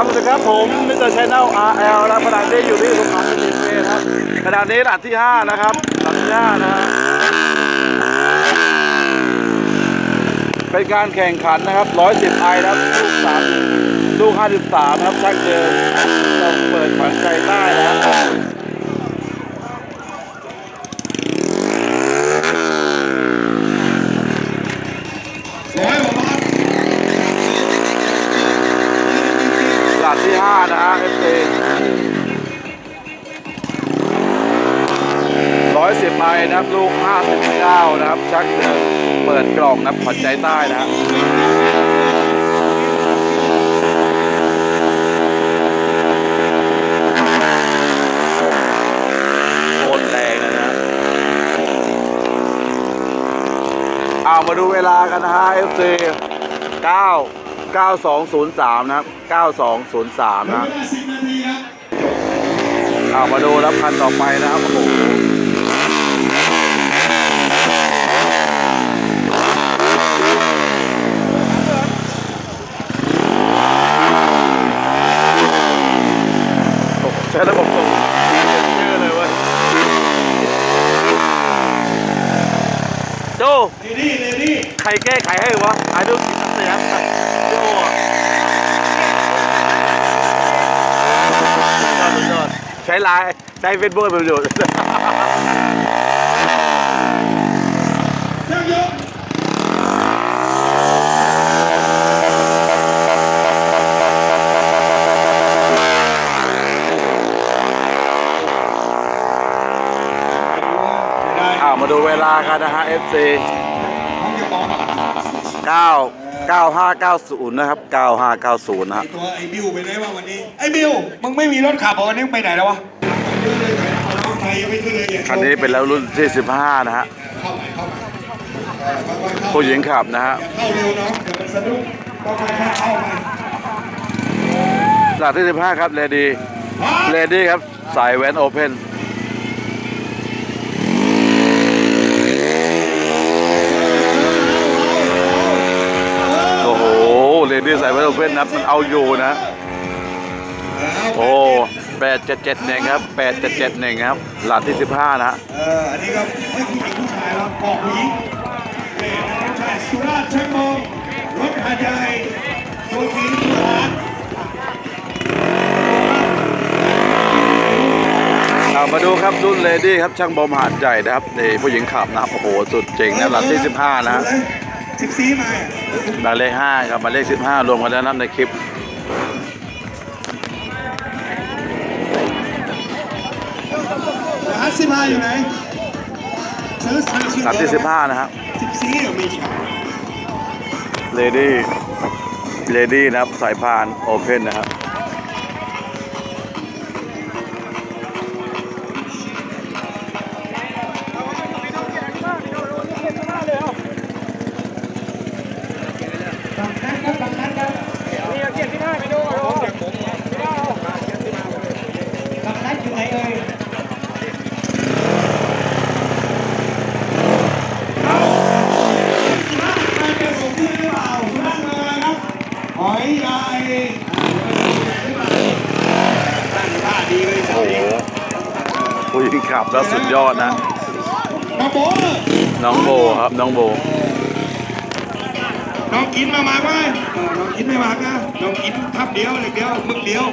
ครับสวัสดีครับผมมิสเตอร์ชแนล RL นะขณะนี้อยู่ที่สุพรรณบุรีนะครับขณะนี้หลัดที่ 5 นะครับหลัดที่ 5 นะฮะเป็นการแข่งขันนะครับ 110ไอนะครับ ลูก3ลูก 53 ครับชักเดิมเปิด 110ไอนะครับ ลูก 59 นะครับ ชักเดิมเปิดกล่องนะครับขวัญใจใต้นะฮะโคตรแรงเลยนะเอามาดูเวลากันนะฮะ FC 9 9203 นะครับ 9203 นะเวลาสิบนาทีครับเอามาดูแล้วคันต่อไปนะครับโอ้โห โอ้โหใช้ระบบส่งเยอะเลยเว้ยโจ เลดี้เลดี้ ใครแก้ไขให้วะไอ้ดูกินเสียงโจอะสุดยอดใช้ไลน์ใช้เฟซบุ๊กเป็นประโยชน์มาดูเวลากันนะฮะ FC ห้องจะบอก9 9590นะครับ9590นะฮะตัวไอ้บิวไปไหนวะวันนี้ ไอ้บิวมึงไม่มีรถขับเหรอวันนี้มึงไปไหนแล้ววะเอาน้องไทยยังไม่ขึ้นเลยเนี่ยคันนี้เป็นแล้วรุ่นที่15นะฮะเข้าไปเข้าไปเออค่อยๆเข้าผู้หญิงขับนะฮะอย่าเข้าเร็วน้องเดี๋ยวมันสะดุ้งต้องค่อยๆเข้าไปหลักที่15ครับเลดี้เลดี้ครับสายแวนโอเพนโอ้โหีสายแวนโอเพนนะมันเอาอยู่นะโอ้แปดเจ็ดเจ็ดหนึ่งครับแปดเจ็ดเจ็ดหนึ่งครับหลักที่15นะฮะเอออันนี้ก็ไม่ผู้หญิงผู้ชายเราบอกผู้หญิงเป็นผู้ชายสุราชียมงรถหาดใหญ่ตัวจริงสุราเอามาดูครับรุ่นเลดี้ครับช่างบอมหาดใหญ่นะครับนี่ผู้หญิงขับนะโอ้โหสุดเจ๋งนะหลักที่15นะฮะ สิบสี่มาหมายเลข5กับหมายเลข15รวมกันแล้วนะครับในคลิปรหัสสิบห้าอยู่ไหนซื้อซื้อซื้อหลักที่15นะครับสิบสี่ไม่ใช่เลดี้เลดี้นะครับสายพานโอเพนนะครับ ฝั่งนั้นครับฝั่งนั้นครับฝั่งนั้นอยู่ไหนเอ่ยเอามาไปส่งที่หรือเปล่านั่งเลยครับห อยใหญ่ตั้งท่าดีเลยโอ้โหผู้หญิงขับแล้วสุดยอดนะ น้องโบน้องโบครับน้องโบ น้องกินมามากไหมเออน้องกินไม่มากนะ น้องกินทับเดียวเล็กเดียวมึกเดียว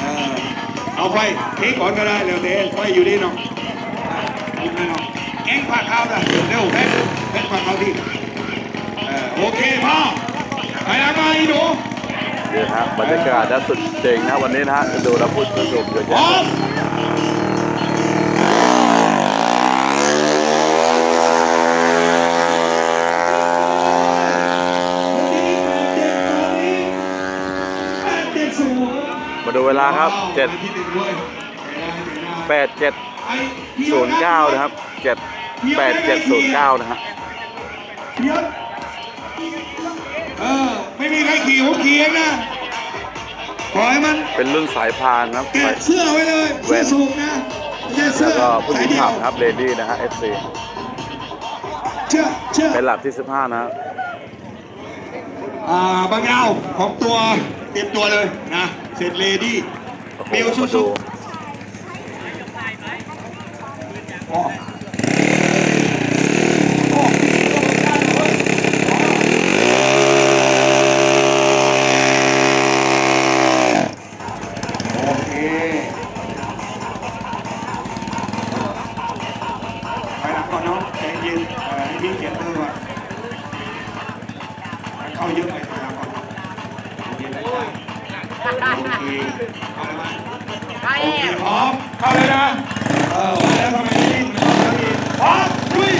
เออเอาไฟเทก่อนก็ได้เร็วเทไฟอยู่นี่น้องกินไหมน้องแกงผักข้าวนะเร็วเพชรเพชรผักข้าวที่เออโอเคพ่อ ไปแล้วมาอีหนูเดี๋ยวฮะบรรยากาศนะสุดเจ๋งนะวันนี้นะฮะดูแล้วพูดสนุกเยอะพร้แยะอมวันนี้แปดเจ็ดตอนนี้แปดเจ็ดศูนย์มาดูเวลาครับว้าวที่หนึ่งด้วย7 8709นะครับ7 8 7 0 9นะฮะ เพียวเออ ไม่มีใครขี่ผมขี่เองนะปล่อยมันเป็นรุ่นสายพานนะครับเก็บเสื้อไว้เลยเสื้อสูงนะไม่ใช่เสื้แล้วอก็ผู้หญิงขับครับเลดี้นะฮะ FC เชื่อเชื่อเป็นหลักที่ 15 นะฮะอ่าบางยาวของตัวเตรียมตัวเลยนะ เสร็จเลดี้ โอ้โหเบลมาสู้ดูๆอ๋ออ๋อโอเคไปหลังก่อนเนาะใจเย็นเอ่อให้พี่เขียนเพิ่มก่อนเข้าเยอะไปไปหลังก่อนเย็นเลยโอเคเอาเลยมา ไป โอเค แล้ว พร้อมเข้าเลยนะ เออมาแล้วทำไมไม่ดิ้นไม่ต้องทำอีกพร้อมลุย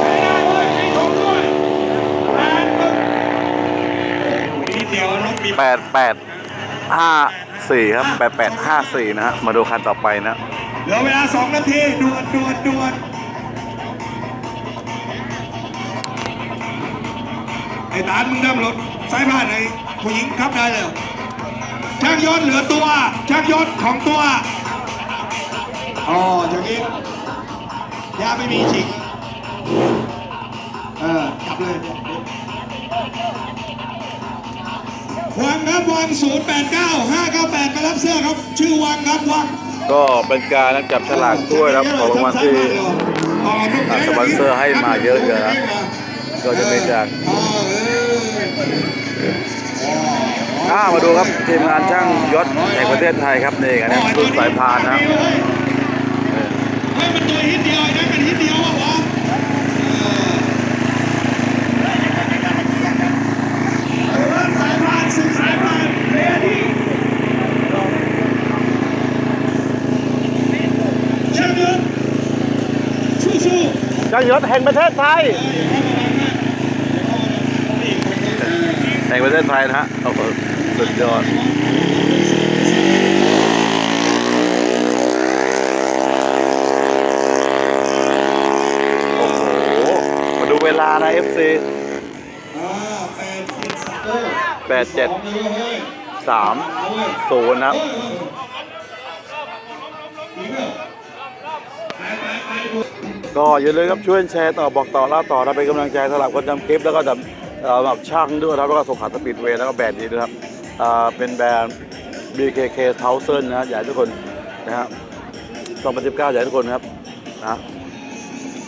ไปได้เว้ยให้ชมด้วยแปดปึ๊บนิดเดียวน้องปี แป ดแปดห้าสี่ครับแปดแปดห้าสี่นะฮะมาดูคันต่อไปนะเหลือเวลาสองนาทีด่วนด่วนด่วนไอ้ตานมึงเริ่มรถสายบ้านไอ้ผู้หญิงขับได้เลยช่างยนต์เหลือตัวช่างยนต์ของตัวอ๋ออย่างนี้ยาไม่มีฉีกเออจับเลย วังครับวัง089 598มารับเสื้อครับ ชื่อวังครับวังก็เป็นการนักจับฉลากถ้วยครับของรางวัลที่อ่าสปอนเซอร์ให้มาเยอะๆนะก็จะเป็นจากอ่ามาดูครับทีมงานช่างยศแห่งประเทศไทยครับนี่กันนะรุ่นสายพานนะครับเฮ้ยมันตัวฮิตเดียวไอ้นั่นมันฮิตเดียวอะวะเออสายพานสุดสายพานเรดี้เชื่อมยศสู้ ๆช่งยศแห่งประเทศไทย แห่งประเทศไทยนะฮะโอ้โหสุดยอดโอ้โหมาดูเวลานะ FC แปดเจ็ดสามศูนย์นะ ก็อย่าลืมครับช่วยแชร์ต่อบอกต่อเล่าต่อนะเป็นกำลังใจสำหรับคนทำคลิปแล้วก็ทำเอ่อแบบช่างด้วยนะครับแล้วก็ส่งขาสปีดเวย์แล้วก็แบรนด์นี้ด้วยครับเป็นแบรนด์ BKK 1 0 0 0นะอยากให้ทุกคนนะฮะ2019อยากให้ทุกคนครับนะ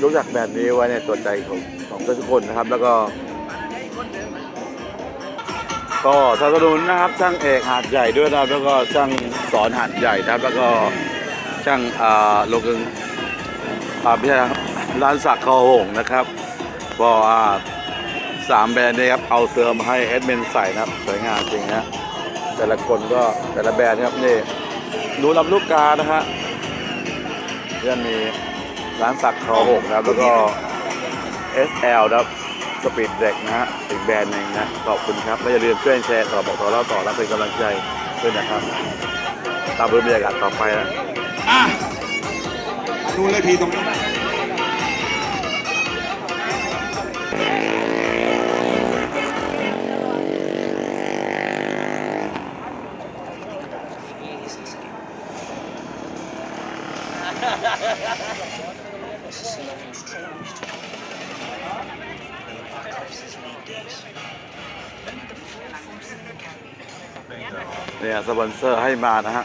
รู้จักแบรนด์นี้ไว้ในตัวใจของของทุกคนนะครับแล้วก็ก็สนับสนุนนะครับช่างเอกหาดใหญ่ด้วยนะครับแล้วก็ช่างสอนหาดใหญ่นะครับแล้วก็ช่างอ่าโลกึงอ่าพี่ครับ ร้านสักคอหงนะครับก็อ่าสามแบรนด์นี้ครับเอาเสื้อมาให้เอดเมนใส่นะครับสวยงามจริงนะแต่ละคนก็แต่ละแบรนด์ครับนี่ดูลำลูกกานะฮะเรื่องมีร้านสักคอหงนะครับแล้วก็ SL นะครับสปีดเด็กนะฮะอีกแบรนด์หนึ่งนะขอบคุณครับและอย่าลืมช่วยแชร์ต่อบอกต่อเล่าต่อและเป็นกำลังใจด้วยนะครับ ตามบรรยากาศต่อไปนะอะดูเลยทีตรงนี้ เนี่ยสปอนเซอร์ให้มานะฮะ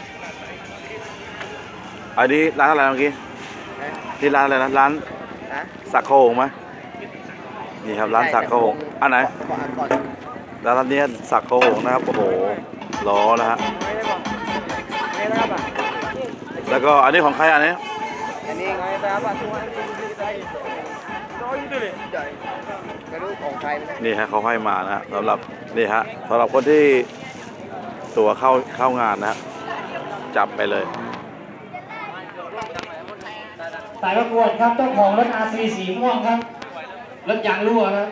อันนี้ร้านอะไรเมื่อกี้ที่ร้านอะไรนะร้านฮะสักโคงไหม นี่ครับร้านสักโคงอันไหนก่อนก่อนร้านนี้สักโคงนะครับโอ้โหล้อนะฮะไม่ได้บอกไม่ได้ป่ะแล้วก็อันนี้ของใครอันนี้อันนี้ไงแต่ป่ะทุกวันที่ได้น้อยอยู่เลยใหญ่ไม่รู้ของใครนี่ฮะเขาให้มานะฮะสำหรับนี่ฮะสำหรับคนที่ตัวเข้าเข้างานนะฮะจับไปเลยสายประกวดครับเจ้าของรถ RC สีม่วงครับ รถยางรั่วนะ